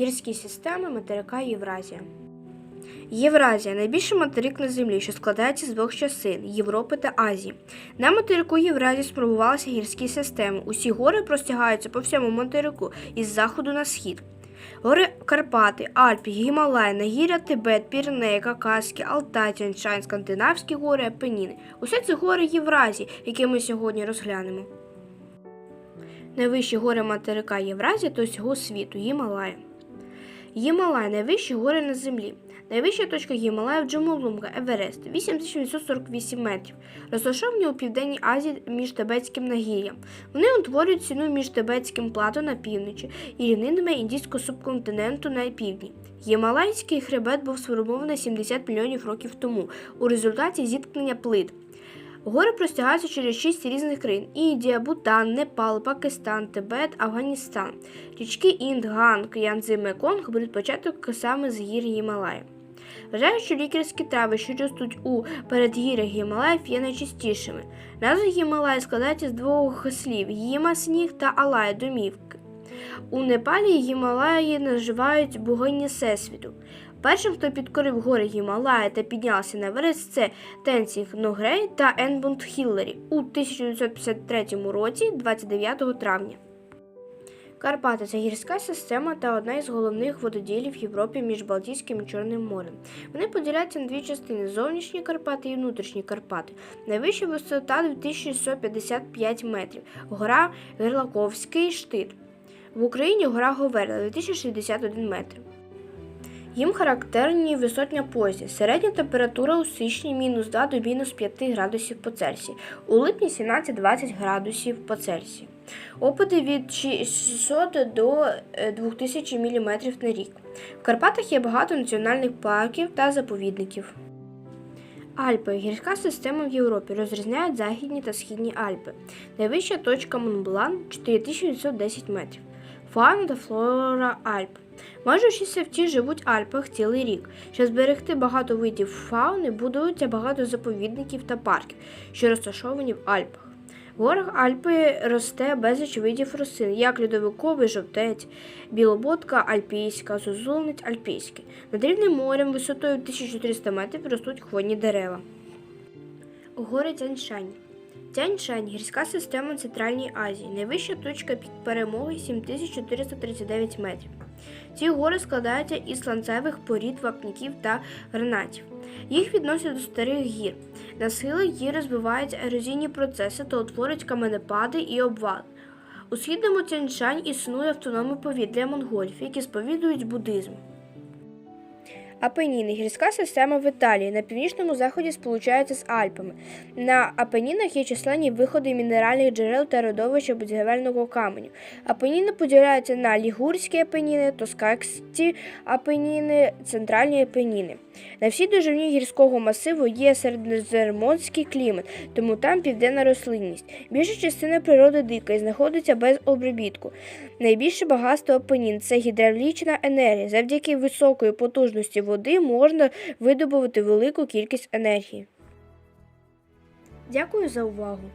Гірські системи материка Євразія. Євразія найбільший материк на землі, що складається з двох частин Європи та Азії. На материку Євразії сформувалися гірські системи. Усі гори простягаються по всьому материку із заходу на схід. Гори Карпати, Альпи, Гімалай, Нагір'я, Тибет, Піренеї, Кавказькі, Алтай, Тяньшань, Скандинавські гори, Апеніни. Усе це гори Євразії, які ми сьогодні розглянемо. Найвищі гори материка Євразії та всього світу Гімалая. Гімалай найвищі гори на землі. Найвища точка Гімалаїв Джомолунга Еверест 8848 метрів, розташовані у Південній Азії між Тибетським нагір'ям. Вони утворюють стіну між Тибетським плато на півночі і рівнинами Індійського субконтиненту на півдні. Гімалайський хребет був сформований 70 мільйонів років тому у результаті зіткнення плит. Гори простягаються через шість різних країн: Індія, Бутан, Непал, Пакистан, Тибет, Афганістан. Річки Інд, Ганг, Янцзи, Меконг беруть початок саме з гір Гімалая. Вважають, що лікарські трави, що ростуть у передгір'ях Гімалаїв, є найчастішими. Назва Гімалая складається з двох слів Гіма сніг та Алай домівки. У Непалі Гімалаї називають богині Всесвіту. Першим, хто підкорив гори Гімалая та піднявся на Еверест, це Тенсінг Ногрей та Енбунд Хіллері у 1953 році, 29 травня. Карпати це гірська система та одна із головних вододілів в Європі між Балтійським і Чорним морем. Вони поділяються на дві частини: зовнішні Карпати і внутрішні Карпати. Найвища висота 2155 метрів. Гора Герлаковський штит. В Україні гора Говерла 2061 метр. Їм характерні висотня позі. Середня температура у січні мінус 2 до мінус 5 градусів по Цельсію, у липні 17-20 градусів по Цельсію. Опади від 600 до е, 2000 мм на рік. В Карпатах є багато національних парків та заповідників. Альпи гірська система в Європі розрізняють західні та східні Альпи. Найвища точка Монблан 4910 метрів. Фауна та флора Альп. Майже всі савці живуть в Альпах цілий рік. Щоб зберегти багато видів фауни, будуються багато заповідників та парків, що розташовані в Альпах. В горах Альпи росте безліч видів рослин, як льодовиковий жовтець, білоботка альпійська, зозулниць альпійський. Над рівнем морем висотою 1400 метрів ростуть хвойні дерева. Гори Тяньшань. Тяньшань – гірська система Центральній Азії. Найвища точка пік перемоги 7439 метрів. Ці гори складаються із сланцевих порід, вапняків та гранатів. Їх відносять до старих гір. На схилах гір розвиваються ерозійні процеси та утворюють каменепади і обвали. У східному Тяньшань існує автономний повіт для монголів, які сповідують буддизм. Апеніни гірська система в Італії на північному заході сполучається з Альпами. На Апенінах є численні виходи мінеральних джерел та родовища будівельного каменю. Апеніни поділяються на лігурські апеніни, тоскакські апеніни, центральні апеніни. На всій довжині гірського масиву є середземноморський клімат, тому там південна рослинність. Більша частина природи дика і знаходиться без обробітку. Найбільше багатство апенін це гідравлічна енергія. Завдяки високої потужності води можна видобувати велику кількість енергії. Дякую за увагу!